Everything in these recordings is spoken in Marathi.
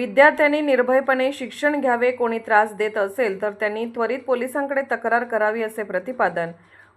विद्यार्थ्यांनी निर्भयपणे शिक्षण घ्यावे कोणी त्रास देत असेल तर त्यांनी त्वरित पोलिसांकडे तक्रार करावी असे प्रतिपादन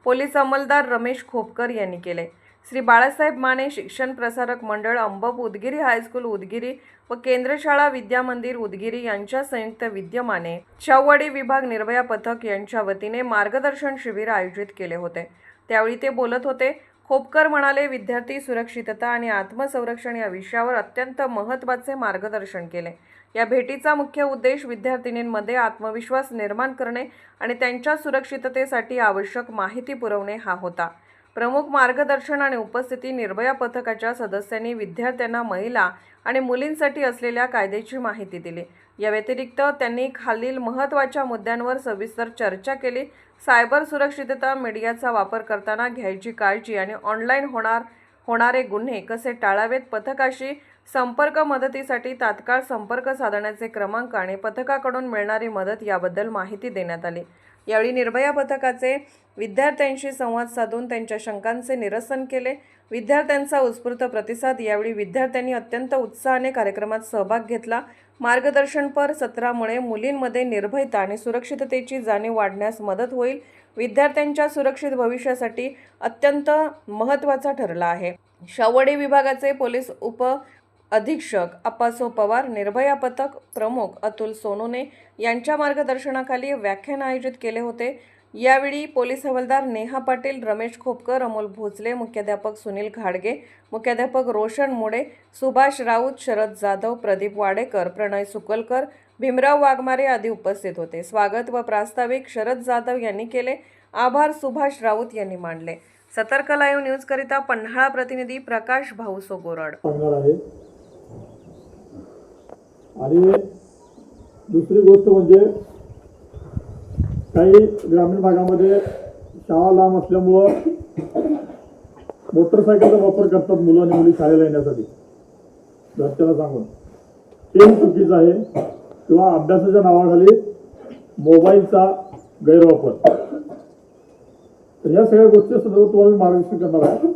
पोलीस अंमलदार रमेश खोपकर यांनी केले. श्री बाळासाहेब माने शिक्षण प्रसारक मंडळ अंबप उदगिरी हायस्कूल उदगिरी व केंद्रशाळा विद्या मंदिर उदगिरी यांच्या संयुक्त विद्यमाने शाहवाडी विभाग निर्भया पथक यांच्या वतीने मार्गदर्शन शिबिर आयोजित केले होते. त्यावेळी ते बोलत होते खोपकर म्हणाले विद्यार्थी सुरक्षितता आणि आत्मसंरक्षण या विषयावर अत्यंत महत्त्वाचे मार्गदर्शन केले. या भेटीचा मुख्य उद्देश विद्यार्थिनींमध्ये आत्मविश्वास निर्माण करणे आणि त्यांच्या सुरक्षिततेसाठी आवश्यक माहिती पुरवणे हा होता. प्रमुख मार्गदर्शन आणि उपस्थिती निर्भया पथकाच्या सदस्यांनी विद्यार्थ्यांना महिला आणि मुलींसाठी असलेल्या कायद्याची माहिती दिली. या व्यतिरिक्त त्यांनी खालील महत्त्वाच्या मुद्द्यांवर सविस्तर चर्चा केली. सायबर सुरक्षितता मीडियाचा वापर करताना घ्यायची काळजी आणि ऑनलाईन होणार होणारे गुन्हे कसे टाळावेत पथकाशी संपर्क मदतीसाठी तात्काळ संपर्क साधण्याचे क्रमांक आणि पथकाकडून मिळणारी मदत याबद्दल माहिती देण्यात आली. यावेळी निर्भया पथकाचे विद्यार्थ्यांशी संवाद साधून त्यांच्या शंकांचे निरसन केले. विद्यार्थ्यांचा उत्स्फूर्त प्रतिसाद यावेळी विद्यार्थ्यांनी अत्यंत उत्साहाने कार्यक्रमात सहभाग घेतला. मार्गदर्शनपर सत्रामुळे मुलींमध्ये निर्भयता आणि सुरक्षिततेची जाणीव वाढण्यास मदत होईल. विद्यार्थ्यांच्या सुरक्षित भविष्यासाठी अत्यंत महत्त्वाचा ठरला आहे. शावडी विभागाचे पोलीस उप अधीक्षक अप्पासो पवार निर्भया पथक प्रमुख अतुल सोनोने यांच्या मार्गदर्शनाखाली व्याख्यान आयोजित केले होते. यावेळी पोलीस हवालदार नेहा पाटील रमेश खोपकर अमोल भोसले मुख्याध्यापक सुनील घाडगे मुख्याध्यापक रोशन मुडे सुभाष राऊत शरद जाधव प्रदीप वाडेकर प्रणय सुकलकर भीमराव वाघमारे आदी उपस्थित होते. स्वागत व प्रास्ताविक शरद जाधव यांनी केले. आभार सुभाष राऊत यांनी मांडले सतर्क लाईव्ह न्यूजकरिता पन्हाळा प्रतिनिधी प्रकाश भाऊसो गोरड. आहे आणि दुसरी गोष्ट म्हणजे काही ग्रामीण भागामध्ये शाळा लांब असल्यामुळं मोटरसायकलचा वापर करतात मुलं आणि मुली शाळेला येण्यासाठी. घरच्याला सांगून. ते चुकीचं आहे. किंवा अभ्यासाच्या नावाखाली मोबाईलचा गैरवापर. तर ह्या सगळ्या गोष्टी संदर्भात तुम्हाला मी मार्गदर्शन करणार आहे.